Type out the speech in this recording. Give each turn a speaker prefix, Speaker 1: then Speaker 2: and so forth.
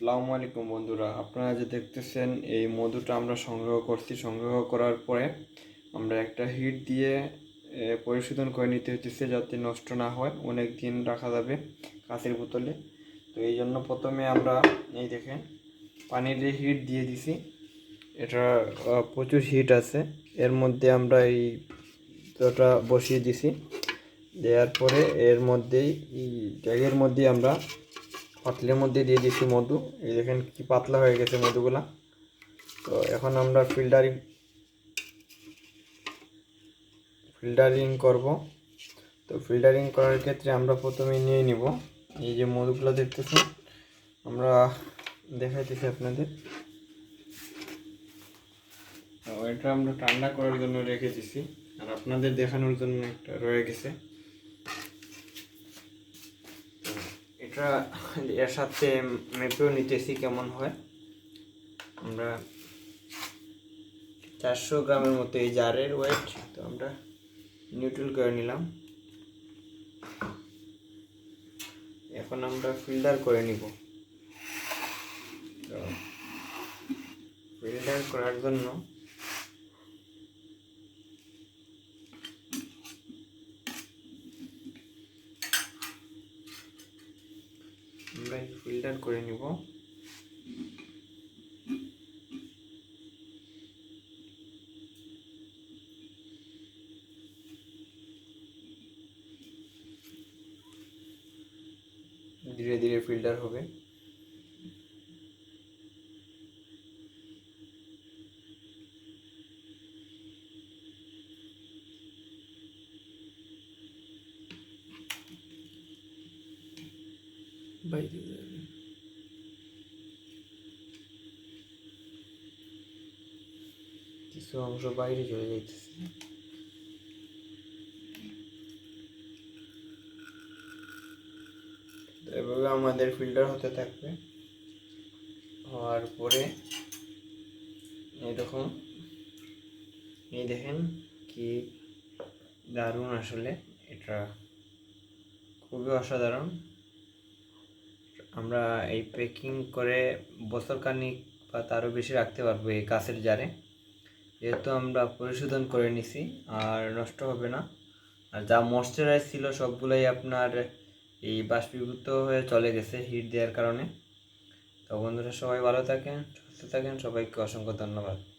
Speaker 1: আসসালামু আলাইকুম বন্ধুরা, আপনারা যে দেখতেছেন এই মধুটা আমরা সংগ্রহ করছি। সংগ্রহ করার পরে আমরা একটা হিট দিয়ে পরিশোধন করে নিতে হচ্ছে যাতে নষ্ট না হয়। অনেক দিন রাখা যাবে কাঁচের বোতলে। তো এই জন্য প্রথমে আমরা, এই দেখেন, পানির হিট দিয়ে দিছি, এটা প্রচুর হিট আছে। এর মধ্যে আমরা এই ওটা বসিয়ে দিছি। দেওয়ার পরে এর মধ্যেই, এই ট্যাগের মধ্যে আমরা পাতলের মধ্যে দিয়ে দিচ্ছি মধু। এই দেখেন কি পাতলা হয়ে গেছে মধুগুলা। তো এখন আমরা ফিল্টারিং ফিল্টারিং করব। তো ফিল্টারিং করার ক্ষেত্রে আমরা প্রথমে নিয়ে নিব। এই যে মধুগুলো দেখতেছেন আমরা দেখাইতেছি আপনাদের। এটা আমরা ঠান্ডা করার জন্য রেখে দিছি। আর আপনাদের দেখানোর জন্য একটা রয়ে গেছে তো এটা এর সাথে মেপেও নিতেছি কেমন হয়। আমরা চারশো গ্রামের মতো এই জারের ওয়েট তো আমরা নিউট্রাল করে নিলাম। এখন আমরা ফিল্টার করে নিব। ফিল্টার করার জন্য আমরা ফিল্টার করে নিব। ধীরে ধীরে ফিল্টার হবে। বাইরে যাবে কিছু অংশ বাইরে চলে যাইতেছে। এভাবে আমাদের ফিল্টার হতে থাকবে। হওয়ার পরে এরকম এই দেখেন কি দারুণ আসলে এটা। খুবই অসাধারণ। আমরা এই প্যাকিং করে বছর খানিক বা তারও বেশি রাখতে পারব এই কাছের জারে। যেহেতু আমরা পরিশোধন করে নিছি, আর নষ্ট হবে না। আর যা ময়শ্চারাইজ ছিল সবগুলোই আপনার এই বাষ্পীভূত হয়ে চলে গেছে হিট দেওয়ার কারণে। তো বন্ধুরা সবাই ভালো থাকেন, সুস্থ থাকেন, সবাইকে অসংখ্য ধন্যবাদ।